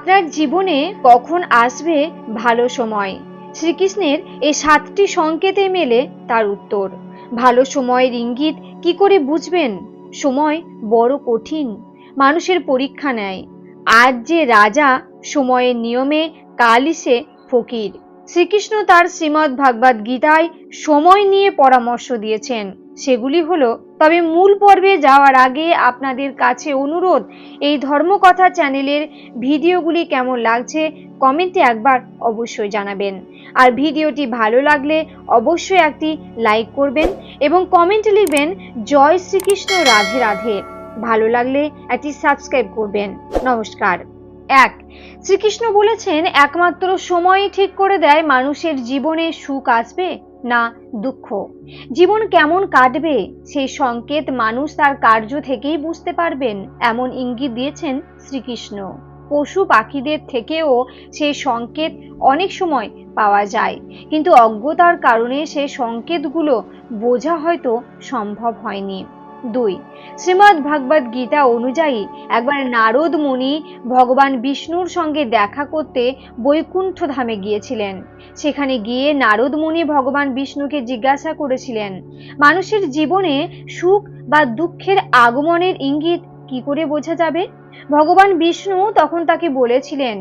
আপনার জীবনে কখন আসবে ভালো সময়? শ্রীকৃষ্ণের এই সাতটি সংকেতে মেলে তার উত্তর। ভালো সময়ের ইঙ্গিত কি করে বুঝবেন? সময় বড় কঠিন, মানুষের পরীক্ষা নেয়। আজ যে রাজা সময়ের নিয়মে কালই ফকির শ্রীকৃষ্ণ তার শ্রীমদ্ ভাগবত গীতায় সময় নিয়ে পরামর্শ দিয়েছেন। সেগুলি হলো, তবে মূল পর্বে যাওয়ার আগে আপনাদের কাছে অনুরোধ, এই ধর্মকথা চ্যানেলের ভিডিওগুলি কেমন লাগছে কমেন্টে একবার অবশ্যই জানাবেন। আর ভিডিওটি ভালো লাগলে অবশ্যই একটি লাইক করবেন এবং কমেন্টে লিখবেন, জয় শ্রীকৃষ্ণ, রাধে রাধে। ভালো লাগলে একটি সাবস্ক্রাইব করবেন। নমস্কার। এক, শ্রীকৃষ্ণ বলেছেন, একমাত্র সময়ই ঠিক করে দেয় মানুষের জীবনে সুখ আসবে না দুঃখ। জীবন কেমন কাটবে, সেই সংকেত মানুষ তার কার্য থেকেই বুঝতে পারবেন, এমন ইঙ্গিত দিয়েছেন শ্রীকৃষ্ণ। পশু পাখিদের থেকেও সেই সংকেত অনেক সময় পাওয়া যায়, কিন্তু অজ্ঞতার কারণে সেই সংকেতগুলো বোঝা হয়তো সম্ভব হয়নি। দুই। শ্রীমদ্ ভাগবত গীতা অনুযায়ী একবার নারদ মুনি ভগবান বিষ্ণুর সঙ্গে দেখা করতে বৈকুণ্ঠ ধামে গিয়েছিলেন। সেখানে গিয়ে নারদ মুনি ভগবান বিষ্ণুকে জিজ্ঞাসা করেছিলেন, মানুষের জীবনে সুখ বা দুঃখের আগমনের ইঙ্গিত কি করে বোঝা যাবে? ভগবান বিষ্ণু তখন তাকে বলেছিলেন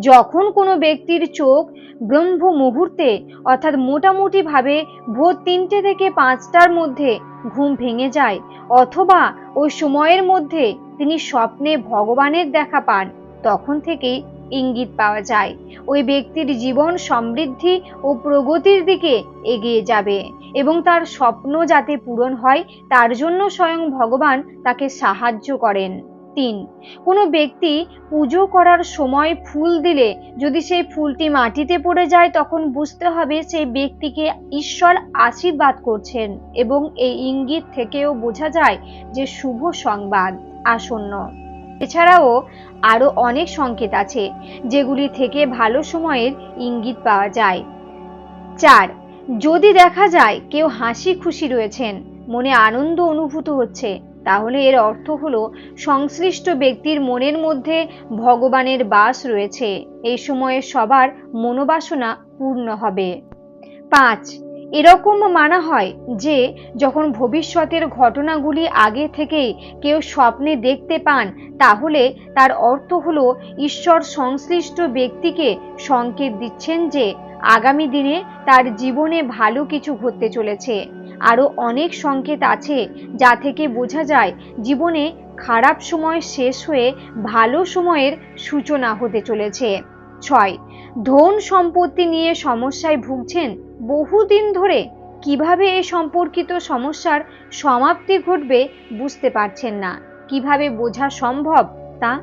যখন কোনো ব্যক্তির চোখ ব্রহ্ম মুহূর্তে, অর্থাৎ মোটামুটি ভাবে ভোর তিনটে থেকে পাঁচটার মধ্যে ঘুম ভেঙে যায়, অথবা ওই সময়ের মধ্যে তিনি স্বপ্নে ভগবানের দেখা পান, তখন থেকেই ইঙ্গিত পাওয়া যায়। ওই ব্যক্তির জীবন সমৃদ্ধি ও প্রগতির দিকে এগিয়ে যাবে এবং তার স্বপ্ন যাতে পূরণ হয়, তার জন্য স্বয়ং ভগবান তাকে সাহায্য করেন। তিন। কোনো ব্যক্তি পুজো করার সময় ফুল দিলে যদি সেই ফুলটি মাটিতে পড়ে যায়, তখন বুঝতে হবে সেই ব্যক্তিকে ঈশ্বর আশীর্বাদ করছেন এবং এই ইঙ্গিত থেকেও বোঝা যায় যে শুভ সংবাদ আসন্ন। এছাড়াও আরও অনেক সংকেত আছে যেগুলি থেকে ভালো সময়ের ইঙ্গিত পাওয়া যায়। চার, যদি দেখা যায় কেউ হাসি খুশি রয়েছেন, মনে আনন্দ অনুভূত হচ্ছে তাহলে এর অর্থ হলো, সংশ্লিষ্ট ব্যক্তির মনের মধ্যে ভগবানের বাস রয়েছে। এই সময়ে সবার মনোবাসনা পূর্ণ হবে। পাঁচ এরকম মানা হয় যে, যখন ভবিষ্যতের ঘটনাগুলি আগে থেকেই কেউ স্বপ্নে দেখতে পান, তাহলে তার অর্থ হলো ঈশ্বর সংশ্লিষ্ট ব্যক্তিকে সংকেত দিচ্ছেন যে, আগামী দিনে তার জীবনে ভালো কিছু ঘটতে চলেছে। আরও অনেক সংকেত আছে যা থেকে বোঝা যায় জীবনে খারাপ সময় শেষ হয়ে ভালো সময়ের সূচনা হতে চলেছে। ছয়, ধন সম্পত্তি নিয়ে সমস্যায় ভুগছেন বহুদিন ধরে। কীভাবে এ সম্পর্কিত সমস্যার সমাপ্তি ঘটবে বুঝতে পারছেন না। কীভাবে বোঝা সম্ভব তা?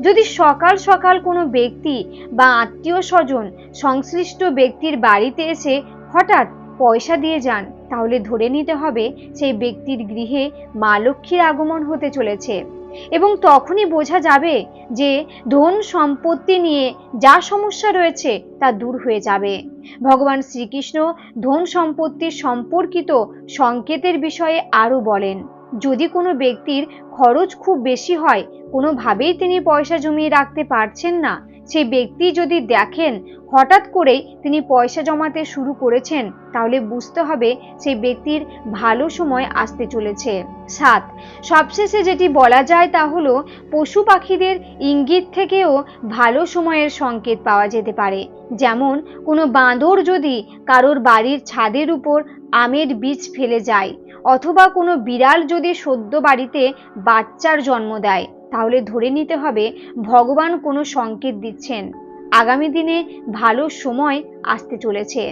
যদি সকাল সকাল কোনো ব্যক্তি বা আত্মীয় স্বজন সংশ্লিষ্ট ব্যক্তির বাড়িতে এসে হঠাৎ পয়সা দিয়ে যান, তাহলে ধরে নিতে হবে সেই ব্যক্তির গৃহে মা লক্ষ্মীর আগমন হতে চলেছে। এবং তখনই বোঝা যাবে যে ধন সম্পত্তি নিয়ে যা সমস্যা রয়েছে তা দূর হয়ে যাবে। ভগবান শ্রীকৃষ্ণ ধন সম্পত্তির সম্পর্কিত সংকেতের বিষয়ে আরও বলেন, যদি কোনো ব্যক্তির খরচ খুব বেশি হয়, কোনোভাবেই তিনি পয়সা জমিয়ে রাখতে পারছেন না সেই ব্যক্তি যদি দেখেন, হঠাৎ করেই তিনি পয়সা জমাতে শুরু করেছেন, তাহলে বুঝতে হবে সেই ব্যক্তির ভালো সময় আসতে চলেছে। সাত, সবশেষে যেটি বলা যায় তা হলো, পশু পাখিদের ইঙ্গিত থেকেও ভালো সময়ের সংকেত পাওয়া যেতে পারে। যেমন, কোনো বাঁদর যদি কারোর বাড়ির ছাদের উপর আমের বীজ ফেলে যায়, অথবা কোনো বিড়াল যদি সদ্য বাড়িতে বাচ্চার জন্ম দেয়, তাহলে ধরে নিতে হবে ভগবান কোনো সংকেত দিচ্ছেন। আগামী দিনে ভালো সময় আসতে চলেছে।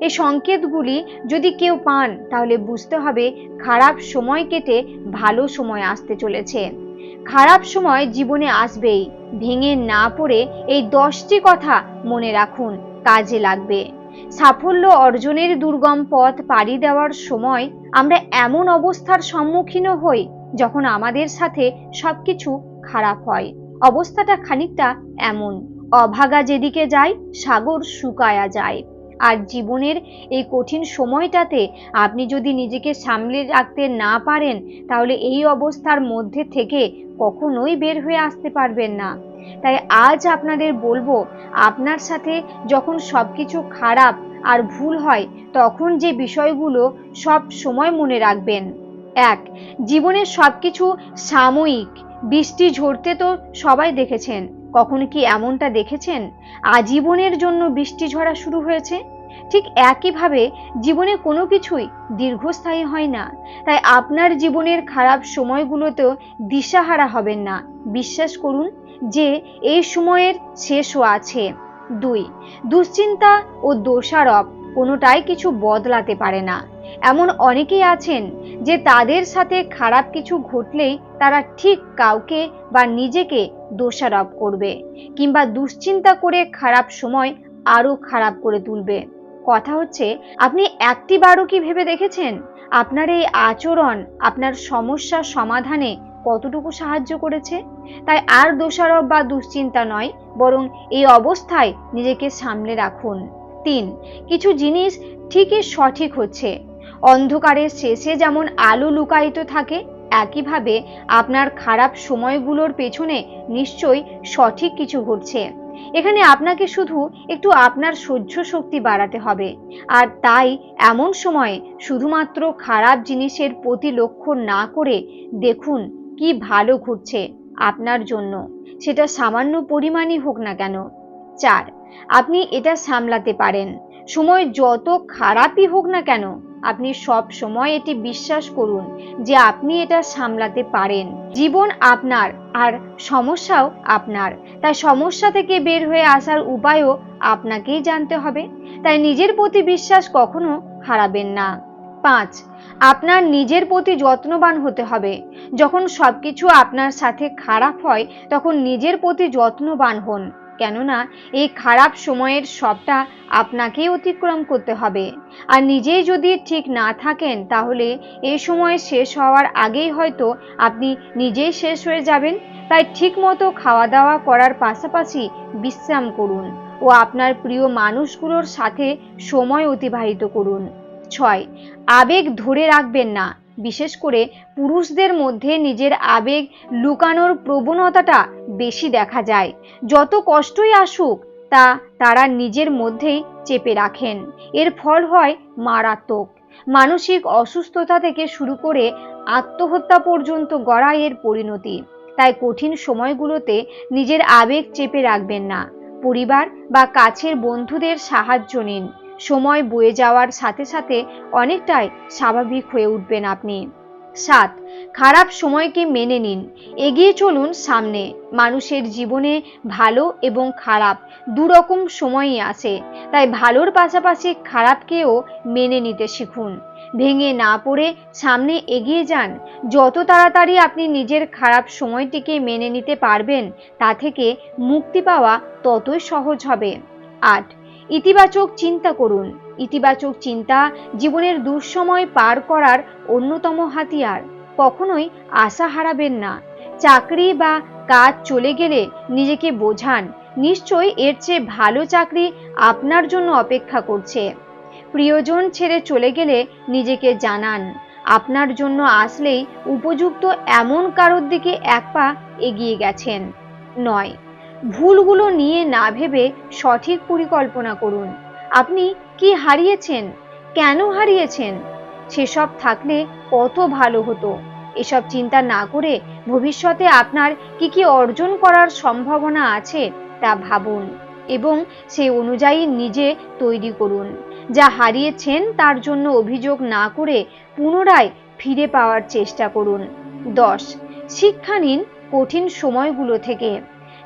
এই সংকেতগুলি যদি কেউ পান, তাহলে বুঝতে হবে খারাপ সময় কেটে ভালো সময় আসতে চলেছে। খারাপ সময় জীবনে আসবেই, ভেঙে না পড়ে এই দশটি কথা মনে রাখুন, কাজে লাগবে। সাফল্য অর্জনের দুর্গম পথ পাড়ি দেওয়ার সময় আমরা এমন অবস্থার সম্মুখীন হই যখন আমাদের সাথে সবকিছু খারাপ হয়। অবস্থাটা খানিকটা এমন, অভাগা যেদিকে যায়, সাগর শুকায়া যায়। আর জীবনের এই কঠিন সময়টাতে আপনি যদি নিজেকে সামলে রাখতে না পারেন, তাহলে এই অবস্থার মধ্যে থেকে কখনোই বের হয়ে আসতে পারবেন না। তাই আজ আপনাদের বলব, আপনার সাথে যখন সব কিছু খারাপ আর ভুল হয়, তখন যে বিষয়গুলো সব সময় মনে রাখবেন। এক জীবনের সব কিছু সাময়িক। বৃষ্টি ঝরতে তো সবাই দেখেছেন। কখনো কি এমনটা দেখেছেন? আজীবনের জন্য বৃষ্টি ঝরা শুরু হয়েছে? ঠিক একইভাবে জীবনে কোনো কিছুই দীর্ঘস্থায়ী হয় না। তাই আপনার জীবনের খারাপ সময়গুলোতেও দিশাহারা হবেন না। বিশ্বাস করুন যে এই সময়ের শেষও আছে। দুই, দুশ্চিন্তা ও দোষারোপ কোনোটাই কিছু বদলাতে পারে না। এমন অনেকেই আছেন যে তাদের সাথে খারাপ কিছু ঘটলেই তারা ঠিক কাউকে বা নিজেকে দোষারোপ করবে কিংবা দুশ্চিন্তা করে খারাপ সময় আরও খারাপ করে তুলবে। কথা হচ্ছে, আপনি একটি বারও কি ভেবে দেখেছেন? আপনার এই আচরণ, আপনার সমস্যা সমাধানে কতটুকু সাহায্য করেছে? তাই আর দোষারোপ বা দুশ্চিন্তা নয়, বরং এই অবস্থায় নিজেকে সামলে রাখুন। তিন, কিছু জিনিস ঠিকই সঠিক হচ্ছে। অন্ধকারের শেষে যেমন আলো লুকায়িত থাকে, একইভাবে আপনার খারাপ সময়গুলোর পেছনে নিশ্চয়ই সঠিক কিছু ঘটছে। এখানে আপনাকে শুধু একটু আপনার সহ্য শক্তি বাড়াতে হবে। আর তাই এমন সময় শুধুমাত্র খারাপ জিনিসের প্রতি লক্ষ্য না করে দেখুন কি ভালো ঘটছে আপনার জন্য। সেটা সামান্য পরিমাণই হোক না কেন। চার, আপনি এটা সামলাতে পারেন। সময় যত খারাপই হোক না কেন, আপনি সব সময় এটি বিশ্বাস করুন যে আপনি এটা সামলাতে পারেন। জীবন আপনার আর সমস্যাও আপনার। তাই সমস্যা থেকে বের হয়ে আসার উপায়ও আপনাকেই জানতে হবে। তাই নিজের প্রতি বিশ্বাস কখনো হারাবেন না। পাঁচ আপনার নিজের প্রতি যত্নবান হতে হবে। যখন সবকিছু আপনার সাথে খারাপ হয়, তখন নিজের প্রতি যত্নবান হন। কেননা, এই খারাপ সময়ের সবটা আপনাকেই অতিক্রম করতে হবে। আর নিজেই যদি ঠিক না থাকেন, তাহলে এই সময় শেষ হওয়ার আগেই হয়তো আপনি নিজেই শেষ হয়ে যাবেন। তাই ঠিক মতো খাওয়া দাওয়া করার পাশাপাশি বিশ্রাম করুন ও আপনার প্রিয় মানুষগুলোর সাথে সময় অতিবাহিত করুন। ছয় আবেগ ধরে রাখবেন না। বিশেষ করে পুরুষদের মধ্যে নিজের আবেগ লুকানোর প্রবণতাটা বেশি দেখা যায়। যত কষ্টই আসুক, তা তারা নিজের মধ্যেই চেপে রাখেন। এর ফল হয় মারাত্মক। মানসিক অসুস্থতা থেকে শুরু করে আত্মহত্যা পর্যন্ত গড়াইয়ের পরিণতি। তাই কঠিন সময়গুলোতে নিজের আবেগ চেপে রাখবেন না। পরিবার বা কাছের বন্ধুদের সাহায্য নিন। সময় বয়ে যাওয়ার সাথে সাথে অনেকটাই স্বাভাবিক হয়ে উঠবেন আপনি। সাত, খারাপ সময়কে মেনে নিন। এগিয়ে চলুন সামনে। মানুষের জীবনে ভালো এবং খারাপ দুরকম সময়ই আসে তাই ভালোর পাশাপাশি খারাপকেও মেনে নিতে শিখুন। ভেঙে না পড়ে সামনে এগিয়ে যান। যত তাড়াতাড়ি আপনি নিজের খারাপ সময়টিকে মেনে নিতে পারবেন, তা থেকে মুক্তি পাওয়া ততই সহজ হবে। আট ইতিবাচক চিন্তা করুন। ইতিবাচক চিন্তা জীবনের দুঃসময় পার করার অন্যতম হাতিয়ার। কখনোই আশা হারাবেন না। চাকরি বা কাজ চলে গেলে নিজেকে বোঝান। নিশ্চয়ই এর চেয়ে ভালো চাকরি আপনার জন্য অপেক্ষা করছে। প্রিয়জন ছেড়ে চলে গেলে নিজেকে জানান। আপনার জন্য আসলেই উপযুক্ত এমন কারোর দিকে এক পা এগিয়ে গেছেন। নয় ভুলগুলো নিয়ে না ভেবে সঠিক পরিকল্পনা করুন। আপনি কি হারিয়েছেন? কেন হারিয়েছেন? সেসব থাকলে কত ভালো হতো। এসব চিন্তা না করে ভবিষ্যতে আপনার কি কি অর্জন করার সম্ভাবনা আছে তা ভাবুন এবং সেই অনুযায়ী নিজে তৈরি করুন। যা হারিয়েছেন তার জন্য অভিযোগ না করে পুনরায় ফিরে পাওয়ার চেষ্টা করুন। দশ শিক্ষা নিন কঠিন সময়গুলো থেকে।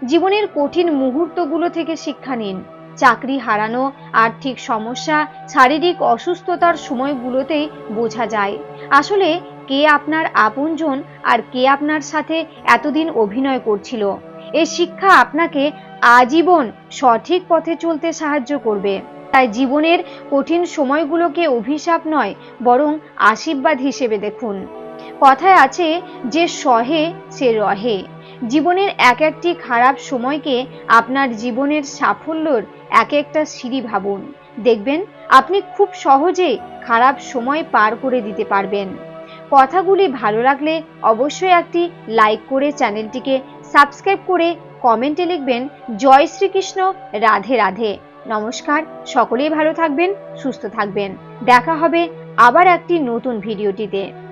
জীবনের কঠিন মুহূর্তগুলো থেকে শিক্ষা নিন। চাকরি হারানো, আর্থিক সমস্যা, শারীরিক অসুস্থতার সময়গুলোতেই বোঝা যায়। আসলে কে আপনার আপনজন আর কে আপনার সাথে এতদিন অভিনয় করছিল। এই শিক্ষা আপনাকে আজীবন সঠিক পথে চলতে সাহায্য করবে। তাই জীবনের কঠিন সময়গুলোকে অভিশাপ নয়, বরং আশীর্বাদ হিসেবে দেখুন। কথায় আছে, যে সহে সে রহে। জীবনের এক একটি খারাপ সময়কে আপনার জীবনের সাফল্যর এক একটা সিঁড়ি ভাবুন। দেখবেন, আপনি খুব সহজে খারাপ সময় পার করে দিতে পারবেন। কথাগুলি ভালো লাগলে অবশ্যই একটি লাইক করে চ্যানেলটিকে সাবস্ক্রাইব করে কমেন্টে লিখবেন, জয় শ্রীকৃষ্ণ, রাধে রাধে। নমস্কার, সকলেই ভালো থাকবেন, সুস্থ থাকবেন। দেখা হবে আবার একটি নতুন ভিডিওটিতে।